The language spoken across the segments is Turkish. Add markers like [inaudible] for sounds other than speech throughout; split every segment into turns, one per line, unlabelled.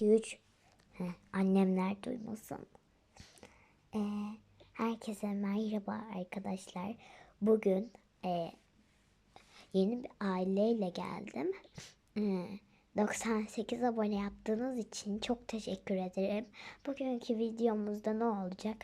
2, 3. Heh, annemler duymasın. Ee, herkese merhaba arkadaşlar. Bugün e, yeni bir aileyle geldim. Ee, 98 abone yaptığınız için çok teşekkür ederim. Bugünkü videomuzda ne olacak?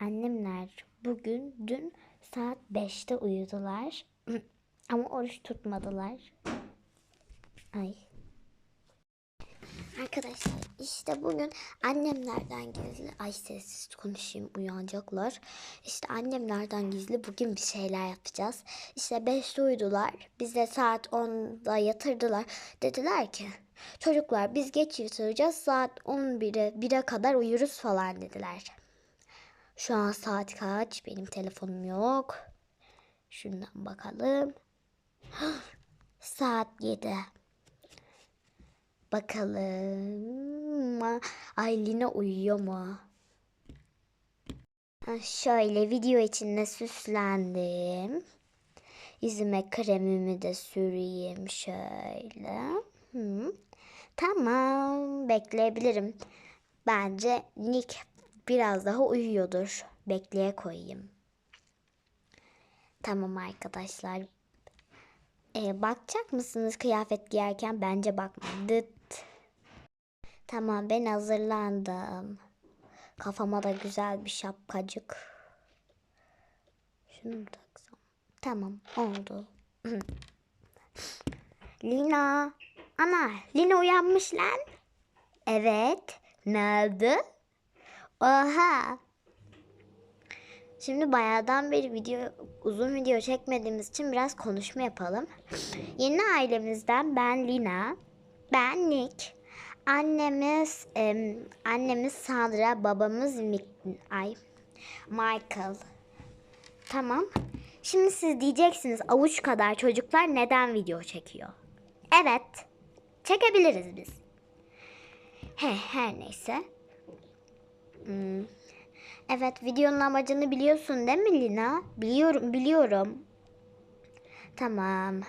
Annemler bugün dün saat 5'te uyudular. [clears throat] Ama oruç tutmadılar. Ay. Arkadaşlar işte bugün annemlerden gizli ay sessiz konuşayım uyanacaklar. İşte annemlerden gizli bugün bir şeyler yapacağız. İşte 5'te uyudular. Biz de saat 10'da yatırdılar. Dediler ki çocuklar biz geç yatıracağız saat 11'e 1'e kadar uyuruz falan dediler. Şu an saat kaç? Benim telefonum yok. Şundan bakalım. [gasps] Saat 7. Bakalım. Ay Lina uyuyor mu? Şöyle video içinde süslendim. Yüzüme kremimi de süreyim şöyle. Hı. Tamam, bekleyebilirim. Bence Nick biraz daha uyuyordur. Bekleye koyayım. Tamam arkadaşlar. Ee, bakacak mısınız kıyafet giyerken? Bence. Dıt. Tamam ben hazırlandım. Kafama da güzel bir şapkacık. Şunu mu taksam? Tamam oldu. [clears throat] Lina. Ana Lina uyanmış lan. Evet. Nerede? Oha. Şimdi bayağıdan beri video uzun video çekmediğimiz için biraz konuşma yapalım. [clears throat] Yeni ailemizden ben Lina, ben Nick, annemiz em, annemiz Sandra, babamız Mik- ay Michael. Tamam. Şimdi siz diyeceksiniz avuç kadar çocuklar neden video çekiyor? Evet. Çekebiliriz biz. He, her neyse. Hmm. Evet, videonun amacını biliyorsun değil mi Lina? Biliyorum, biliyorum. Tamam.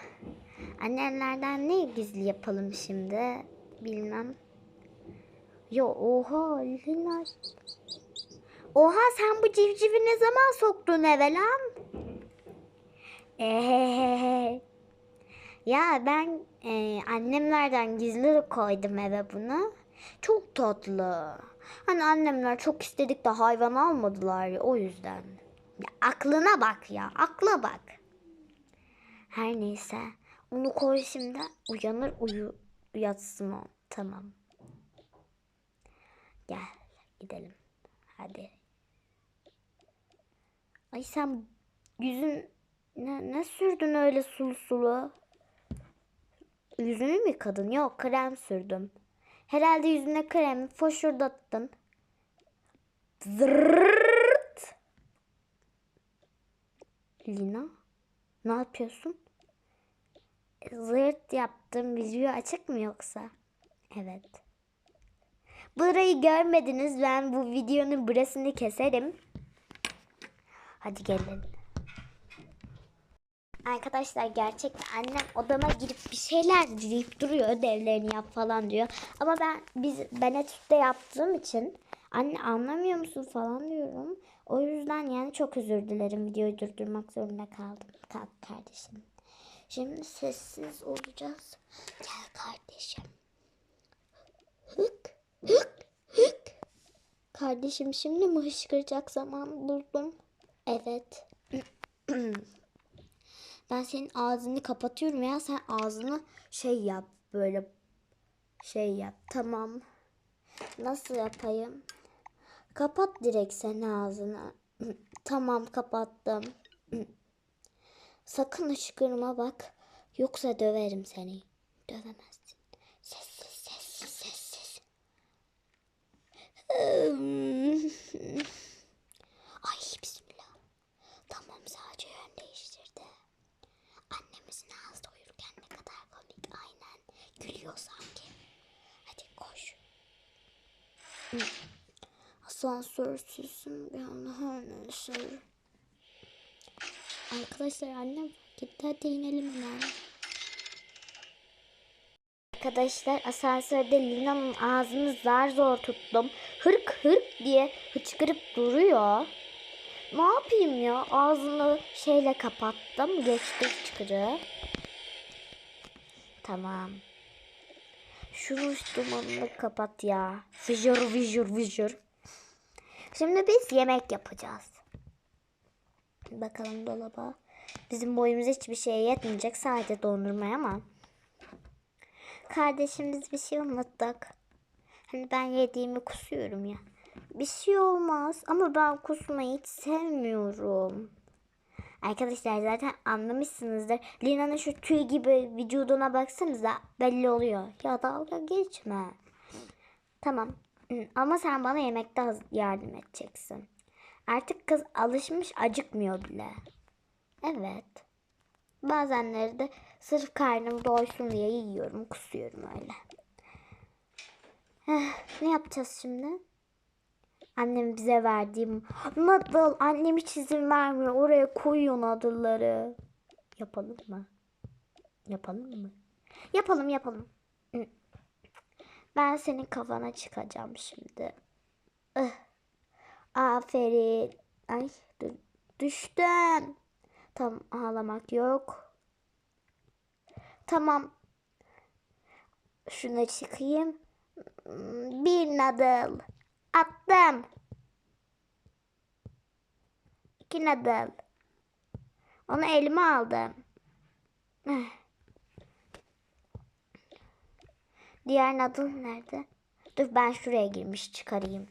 Annemlerden ne gizli yapalım şimdi? Bilmem. Yo, oha Lina. Oha sen bu civcivi ne zaman soktun eve lan? Ehehehe. Ya ben e, annemlerden gizli koydum eve bunu. Çok tatlı. Hani annemler çok istedik de hayvan almadılar ya o yüzden. Ya aklına bak ya akla bak. Her neyse onu koy şimdi uyanır uyu yatsın o. Tamam. Gel gidelim. Hadi. Ay sen yüzün ne, ne sürdün öyle sulu sulu? Yüzünü mü yıkadın? Yok krem sürdüm. Herhalde yüzüne kremi foşurdattın. Zırrt. Lina ne yapıyorsun? Zırt yaptım. Video açık mı yoksa? Evet. Burayı görmediniz. Ben bu videonun burasını keserim. Hadi gelin. Arkadaşlar gerçekten annem odama girip bir şeyler deyip duruyor ödevlerini yap falan diyor. Ama ben biz ben etütte yaptığım için anne anlamıyor musun falan diyorum. O yüzden yani çok özür dilerim videoyu durdurmak zorunda kaldım. Kalk kardeşim. Şimdi sessiz olacağız. Gel kardeşim. Hık hık hık. Kardeşim şimdi mi hışkıracak zaman buldum? Evet. [clears throat] Ben senin ağzını kapatıyorum veya sen ağzını şey yap böyle şey yap. Tamam. Nasıl yapayım? Kapat direkt sen ağzını. [clears throat] tamam kapattım. [clears throat] Sakın ışkırma bak. Yoksa döverim seni. Dövemezsin. Sessiz sessiz sessiz. Ay bismillah. Tamam sadece yön değiştirdi. Annemizin ağzında uyurken ne kadar komik aynen. Gülüyor sanki. Hadi koş. Asansörsüzsün bir anda. Arkadaşlar annem gitti hadi inelim hemen. Arkadaşlar asansörde Lina'nın ağzını zar zor tuttum. Hırk hırk diye hıçkırıp duruyor. Ne yapayım ya? Ağzını şeyle kapattım. Geçti hıçkırığı. Tamam. Şunu dumanını kapat ya. Vijur vijur vijur. Şimdi biz yemek yapacağız. Bakalım dolaba. Bizim boyumuz hiçbir şeye yetmeyecek. Sadece dondurmaya ama. Kardeşimiz bir şey unuttuk. Hani ben yediğimi kusuyorum ya. Bir şey olmaz ama ben kusmayı hiç sevmiyorum. Arkadaşlar zaten anlamışsınızdır. Lina'nın şu tüy gibi vücuduna baksanıza belli oluyor. Ya dalga geçme. Tamam. Ama sen bana yemekte yardım edeceksin. Artık kız alışmış acıkmıyor bile. Evet. Bazenleri de sırf karnım doysun diye yiyorum, kusuyorum öyle. Eh, ne yapacağız şimdi? Annem bize verdiğim noodle. Annem hiç izin vermiyor. Oraya koyuyor noodle'ları. Yapalım mı? Yapalım mı? Yapalım yapalım. Ben senin kafana çıkacağım şimdi. Ih. Aferin. Ay. Düştüm. Tamam ağlamak yok. Tamam. Şuna çıkayım. Bir noodle. Attım. İki noodle. Onu elime aldım. Diğer noodle nerede? Dur ben şuraya girmiş çıkarayım.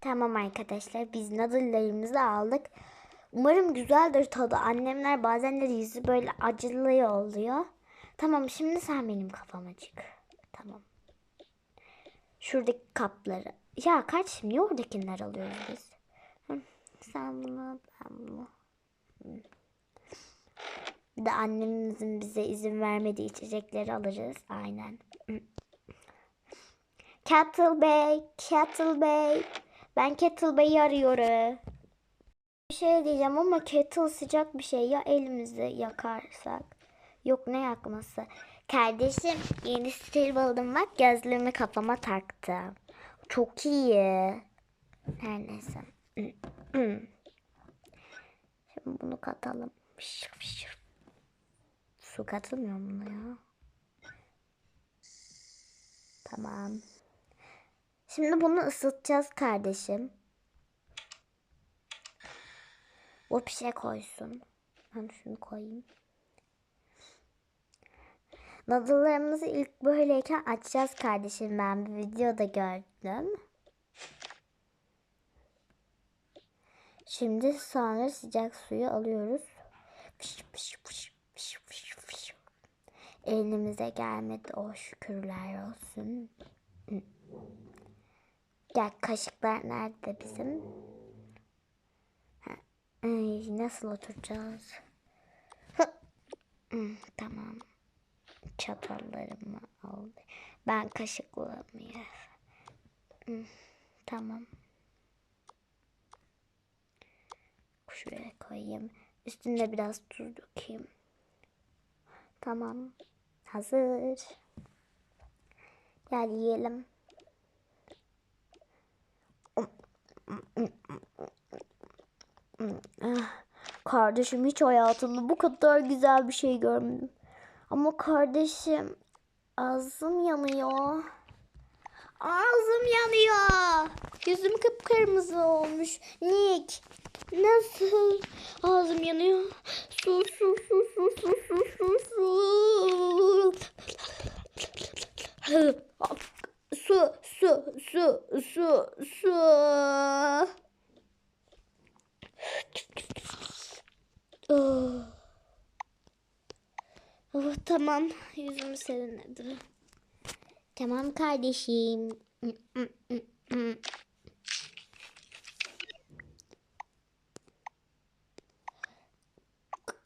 Tamam arkadaşlar biz noodle'larımızı aldık. Umarım güzeldir tadı. Annemler bazenleri yüzü böyle acılı oluyor. Tamam şimdi sen benim kafama çık. Tamam. Şuradaki kapları. Ya kardeşim niye oradakiler alıyoruz biz? Sen bunu ben bunu. Hı. Bir de annemizin bize izin vermediği içecekleri alırız. Aynen. Kettle Bey, Kettle Bey. Ben Kettle Bey'i arıyorum. Bir şey diyeceğim ama kettle sıcak bir şey. Ya elimizi yakarsak? Yok ne yakması? Kardeşim yeni stil buldum bak gözlüğümü kafama taktım. Çok iyi. Her neyse. [clears throat] Şimdi bunu katalım. Fışır fışır. Su katılmıyor buna ya? Tamam. Şimdi bunu ısıtacağız kardeşim. O bir şey koysun. Ben şunu koyayım. Noodle'larımızı ilk böyleyken açacağız kardeşim. Ben bir videoda gördüm. Şimdi sonra sıcak suyu alıyoruz. Fış fış fış fış fış fış. Elimize gelmedi o şükürler olsun. Gel kaşıklar nerede bizim? Ay, nasıl oturacağız? Tamam. Çatallarımı aldı. Ben kaşıklarımı yer. Hı, Tamam. Şuraya koyayım. Üstüne biraz tuz dökeyim. Tamam. Hazır. Gel yiyelim. Kardeşim hiç hayatımda bu kadar güzel bir şey görmedim. Ama kardeşim ağzım yanıyor. Ağzım yanıyor. Yüzüm kıpkırmızı olmuş. Nick nasıl ağzım yanıyor? Su su su su su su su su. Su su su su su. Oh. Oh, tamam yüzümü serinledi. Tamam kardeşim.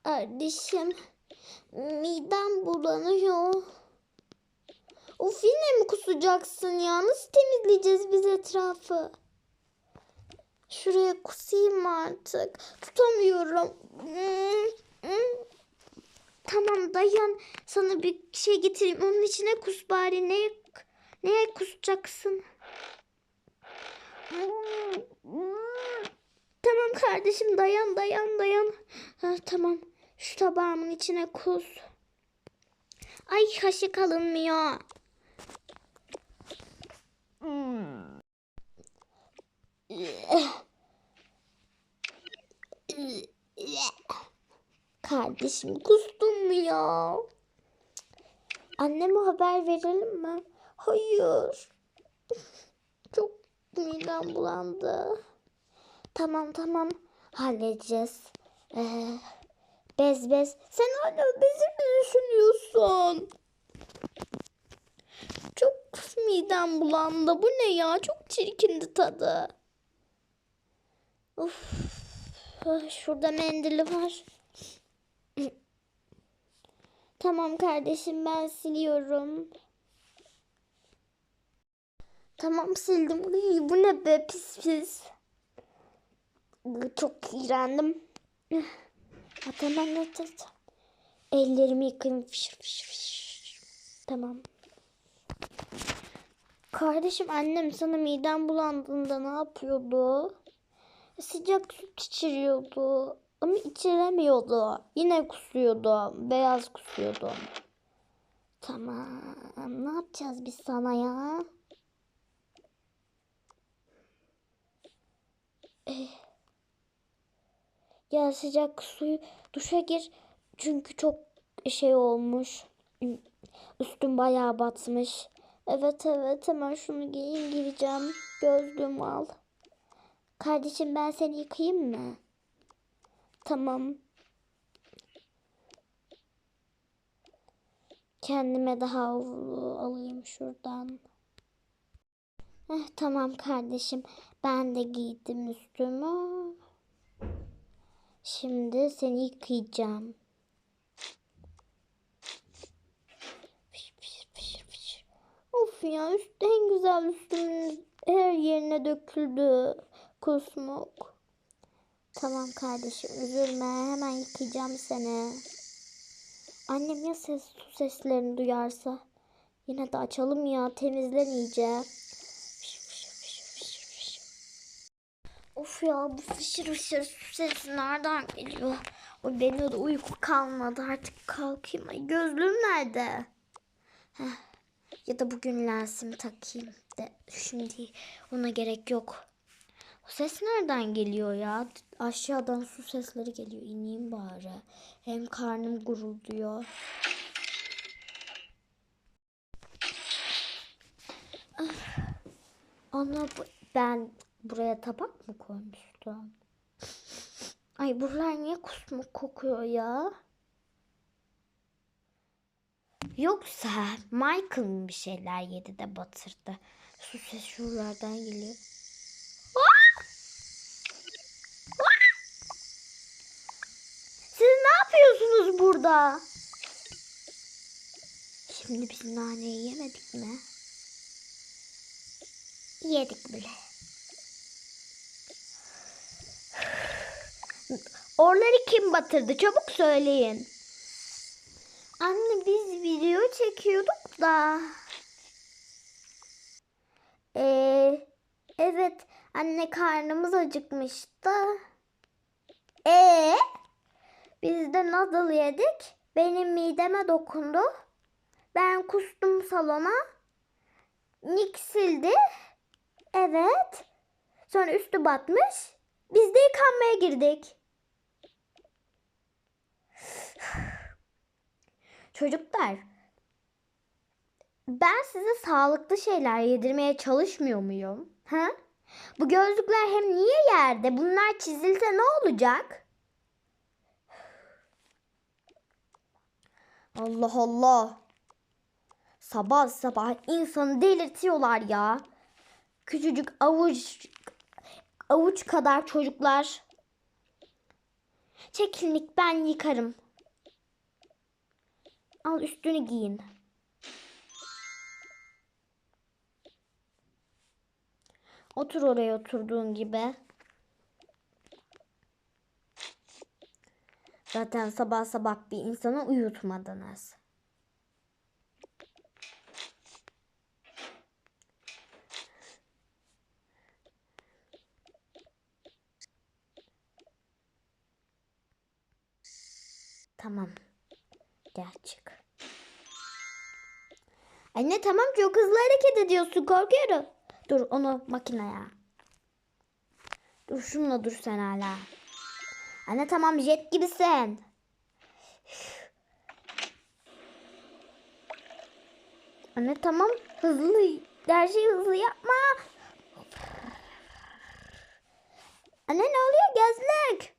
Kardeşim midem bulanıyor. Of yine mi kusacaksın ya? Nasıl temizleyeceğiz biz etrafı? Şuraya kusayım artık? Tutamıyorum. Tamam dayan. Sana bir şey getireyim. Onun içine kus bari. Neye, neye kusacaksın? Tamam kardeşim dayan dayan dayan. Ha, tamam. Şu tabağımın içine kus. Ay kaşık alınmıyor. Kardeşim kustum mu ya? Anneme haber verelim mi? Hayır. Çok midem bulandı. Tamam tamam halledeceğiz. Ee, bez bez. Sen hala bezi mi düşünüyorsun? Çok midem bulandı. Bu ne ya? Çok çirkindi tadı. Of. Ah, Şurada mendili var. Tamam kardeşim ben siliyorum. Tamam sildim. Iy, bu ne be pis pis. Çok iğrendim. At hemen at at. Ellerimi yıkayayım. Fışır, fışır, fışır. Tamam. Kardeşim annem sana midem bulandığında ne yapıyordu? Sıcak süt içiriyordu. Ama içiremiyordu. Yine kusuyordu. Beyaz kusuyordu. Tamam. Ne yapacağız biz sana ya? Eh. Ya sıcak suyu duşa gir. Çünkü çok şey olmuş. Üstüm bayağı batmış. Evet evet hemen şunu giyeyim gireceğim. Gözlüğümü al. Kardeşim ben seni yıkayayım mı? Tamam. Kendime daha havlu alayım şuradan. Heh, tamam kardeşim. Ben de giydim üstümü. Şimdi seni yıkayacağım. Of ya üst, en güzel üstümün her yerine döküldü. Kusmuk. Tamam kardeşim üzülme hemen yıkayacağım seni. Annem ya ses su seslerini duyarsa? Yine de açalım ya temizlen iyice. Of ya bu fışır fışır su sesi nereden geliyor? Oy benim de uyku kalmadı artık kalkayım. Ay gözlüğüm nerede? Heh. Ya da bugün lensimi takayım de şimdi ona gerek yok. O ses nereden geliyor ya? Aşağıdan su sesleri geliyor. İneyim bari. Hem karnım gurulduyor. Ah. Ana ben buraya tabak mı koymuştum? Ay buralar niye kusmuk kokuyor ya? Yoksa Michael mı bir şeyler yedi de batırdı? Su ses şuralardan geliyor. Siz ne yapıyorsunuz burada? Şimdi biz naneyi yemedik mi? Yedik bile. Oraları kim batırdı? Çabuk söyleyin. Anne biz video çekiyorduk da. Ee, evet anne karnımız acıkmıştı. Ee, biz de noodle yedik. Benim mideme dokundu. Ben kustum salona. Nick sildi. Evet. Sonra üstü batmış. Biz de yıkanmaya girdik. [sighs] Çocuklar, ben size sağlıklı şeyler yedirmeye çalışmıyor muyum? Ha? Bu gözlükler hem niye yerde? Bunlar çizilse ne olacak? Allah Allah. Sabah sabah insanı delirtiyorlar ya. Küçücük avuç avuç kadar çocuklar. Çekinlik ben yıkarım. Al üstünü giyin. Otur oraya oturduğun gibi. Zaten sabah sabah bir insanı uyutmadınız. Tamam. Gel çık. Anne tamam çok hızlı hareket ediyorsun korkuyorum. Dur onu makineye. Dur şununla dur sen hala. Anne tamam jet gibisin. Anne tamam hızlı her şeyi hızlı yapma. Anne ne oluyor gözlük?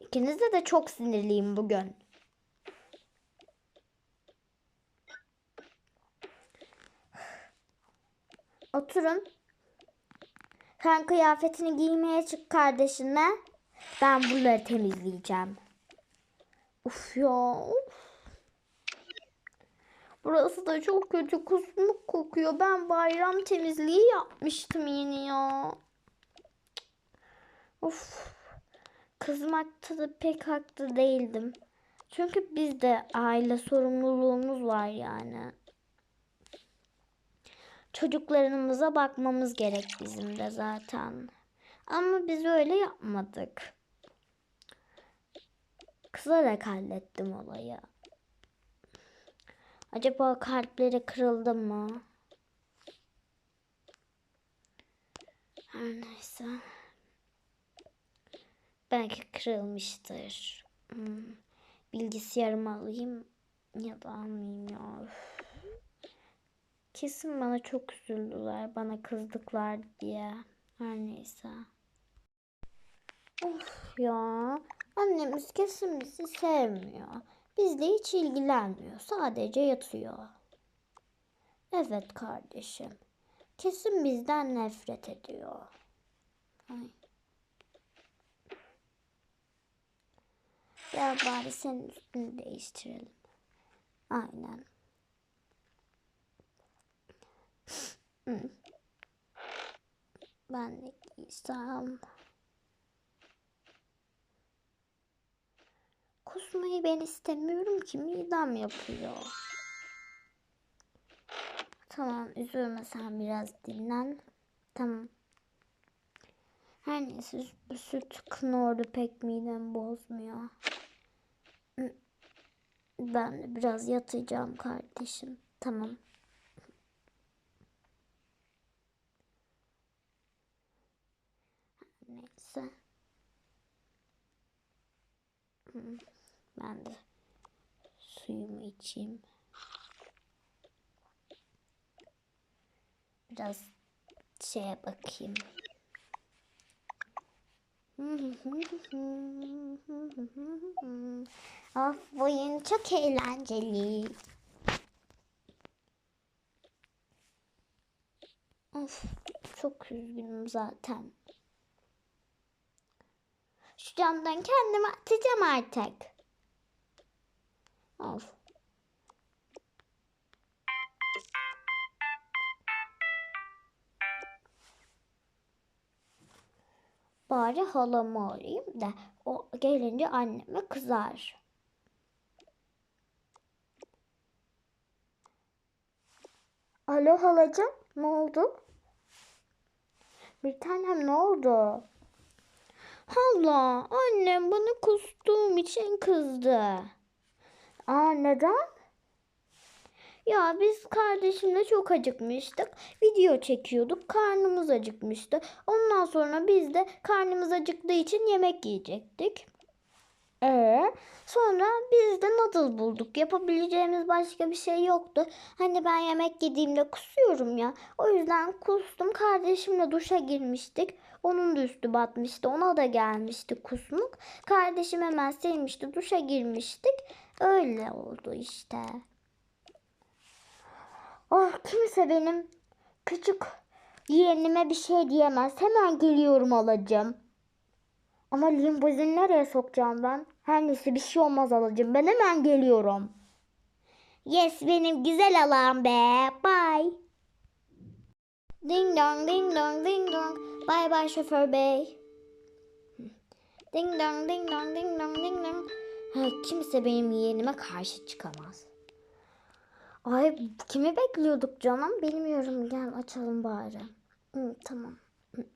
İkinizde de çok sinirliyim bugün. Oturun. Sen kıyafetini giymeye çık kardeşine. Ben buraları temizleyeceğim. Uf ya. Uf. Burası da çok kötü kusmuk kokuyor. Ben bayram temizliği yapmıştım yine ya. Of. Kızmakta da pek haklı değildim. Çünkü bizde aile sorumluluğumuz var yani. Çocuklarımıza bakmamız gerek bizim de zaten. Ama biz öyle yapmadık. Kızarak hallettim olayı. Acaba kalpleri kırıldı mı? Her neyse. Belki kırılmıştır. Hmm. Bilgisayarımı alayım ya da almayayım ya. Üf. Kesin bana çok üzüldüler. Bana kızdıklar diye. Her neyse. Of ya. Annemiz kesin bizi sevmiyor. Bizle hiç ilgilenmiyor. Sadece yatıyor. Evet kardeşim. Kesin bizden nefret ediyor. Ay. Gel bari senin üstünü değiştirelim. Aynen. Hı. Ben de giysem. Kusmayı ben istemiyorum ki midem yapıyor. Tamam üzülme sen biraz dinlen. Tamam. Her neyse süt knorru pek midem bozmuyor. Ben de biraz yatacağım kardeşim. Tamam. Hı. Ben de suyumu içeyim. Biraz şeye bakayım. of oyun çok eğlenceli. Of çok üzgünüm zaten. Şu camdan kendimi atacağım artık. Of. Bari halamı arayayım da o gelince anneme kızar. Alo halacığım ne oldu? Bir tanem ne oldu? Hala annem bana kustuğum için kızdı. Aa neden? Ya biz kardeşimle çok acıkmıştık. Video çekiyorduk. Karnımız acıkmıştı. Ondan sonra biz de karnımız acıktığı için yemek yiyecektik. Ee, sonra biz de noodle bulduk. Yapabileceğimiz başka bir şey yoktu. Hani ben yemek yediğimde kusuyorum ya. O yüzden kustum. Kardeşimle duşa girmiştik. Onun da üstü batmıştı. Ona da gelmişti kusmuk. Kardeşim hemen sevmişti. Duşa girmiştik. Öyle oldu işte. Oh kimse benim küçük yeğenime bir şey diyemez. Hemen geliyorum alacağım. Ama limbozini nereye sokacağım ben? Her neyse bir şey olmaz alacağım. Ben hemen geliyorum. Yes benim güzel alan be. Bye. Ding dong ding dong ding dong. Bye bye şoför bey. Ding dong ding dong ding dong ding dong. Ha, kimse benim yeğenime karşı çıkamaz. Ay kimi bekliyorduk canım bilmiyorum. Gel açalım bari. Hı, tamam. Hı.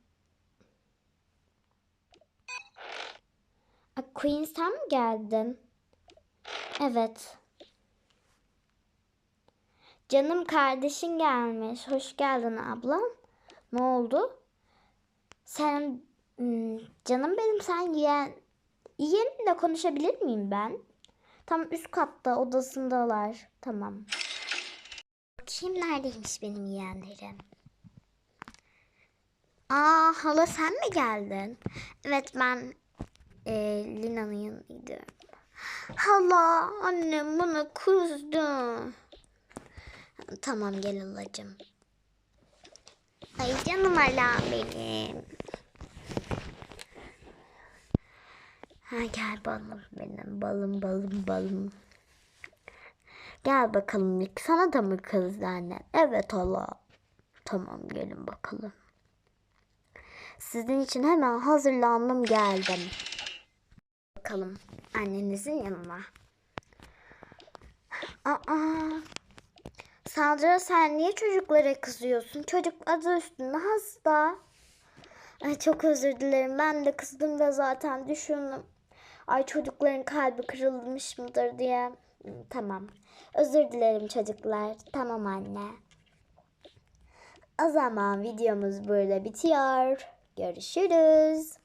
Ay, Queen sen mi geldin? Evet. Canım kardeşin gelmiş. Hoş geldin ablam. Ne oldu? Sen hmm, canım benim sen yeğen yeğeninle konuşabilir miyim ben? Tam üst katta odasındalar. Tamam. Kim neredeymiş benim yeğenlerim? Aa hala sen mi geldin? Evet ben e, Lina'nın yanıydım. Hala annem bana kızdı. Tamam gel halacığım. Ay canım hala benim. Ha gel balım benim balım balım balım. Gel bakalım sana da mı kızdı annen? Evet hala. Tamam gelin bakalım. Sizin için hemen hazırlandım geldim. Bakalım annenizin yanına. Aa, Sandra sen niye çocuklara kızıyorsun? Çocuk adı üstünde hasta. Ay çok özür dilerim. Ben de kızdım ve zaten düşündüm. Ay çocukların kalbi kırılmış mıdır diye. Tamam. Özür dilerim çocuklar. Tamam anne. O zaman videomuz burada bitiyor. Görüşürüz.